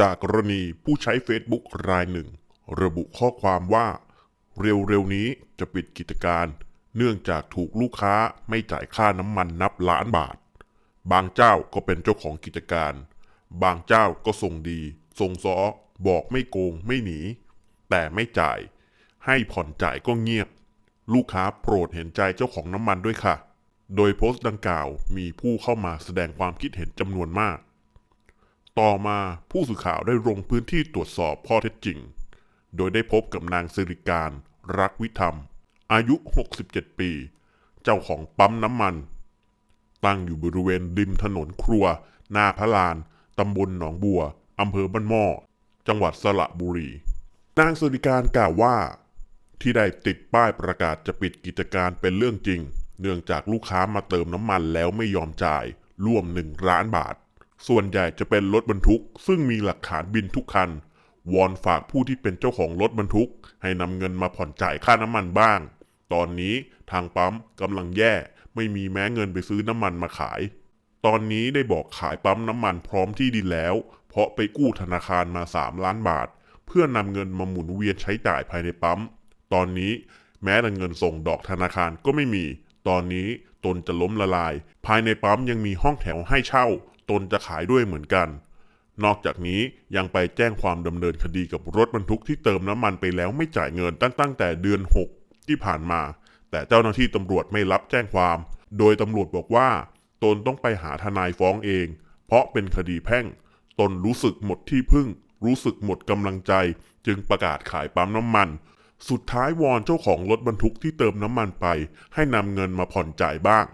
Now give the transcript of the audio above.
จากกรณีผู้ใช้ Facebook รายหนึ่ง ระบุข้อความว่า เร็วๆนี้จะปิดกิจการ เนื่องจากถูกลูกค้าไม่จ่ายค่าน้ำมันนับล้านบาท บางเจ้าก็เป็นเจ้าของกิจการ บางเจ้าก็ส่งดี ส่งซอบอกไม่โกงไม่หนี แต่ไม่จ่าย ให้ผ่อนจ่ายก็เงียบ ลูกค้าโปรดเห็นใจเจ้าของน้ำมันด้วยค่ะ โดยโพสต์ดังกล่าวมีผู้เข้ามาแสดงความคิดเห็นจำนวนมาก ต่อมาผู้สื่อข่าวได้ลงพื้นที่ตรวจสอบข้อเท็จจริง โดยได้พบกับนางสิริการ รักวิธรรม อายุ 67 ปี เจ้าของปั๊มน้ำมัน ตั้งอยู่บริเวณริมถนนครัว หน้าพระลาน ตำบลหนองบัว อำเภอบ้านหม้อ จังหวัดสระบุรี นางสิริการกล่าวว่า ที่ได้ติดป้ายประกาศจะปิดกิจการเป็นเรื่องจริง เนื่องจากลูกค้ามาเติมน้ำมันแล้วไม่ยอมจ่าย ร่วมหนึ่งล้านบาท ส่วนใหญ่จะเป็นรถบรรทุก ซึ่งมีหลักฐานบินทุกคัน วอนฝากผู้ที่เป็นเจ้าของรถบรรทุก ให้นำเงินมาผ่อนจ่ายค่าน้ำมันบ้าง ตอนนี้ทางปั๊มกำลังแย่ไม่มีแม้เงินไปซื้อน้ำมันมาขาย ตอนนี้ได้บอกขายปั๊มน้ำมันพร้อมที่ดินแล้ว เพราะไปกู้ธนาคารมา 3 ล้านบาท เพื่อนำเงินมาหมุนเวียนใช้จ่ายภายในปั๊ม ตอนนี้แม้แต่เงินส่งดอกธนาคารก็ไม่มี ตอนนี้ ตนจะล้มละลาย ภายในปั๊มยังมีห้องแถวให้เช่า ตนจะขายด้วยเหมือนกัน นอกจากนี้ยังไปแจ้งความดำเนินคดีกับรถบรรทุกที่เติมน้ำมันไปแล้วไม่จ่ายเงินตั้งตั้งแต่เดือน 6 ที่ผ่านมา แต่เจ้าหน้าที่ตำรวจไม่รับแจ้งความ โดยตำรวจบอกว่า ตนต้องไปหาทนายฟ้องเอง เพราะเป็นคดีแพ่ง ตนรู้สึกหมดที่พึ่ง รู้สึกหมดกำลังใจ จึงประกาศขายปั๊มน้ำมัน สุดท้ายวอนเจ้าของรถบรรทุกที่เติมน้ำมันไป ให้นำเงินมาผ่อนจ่ายบ้าง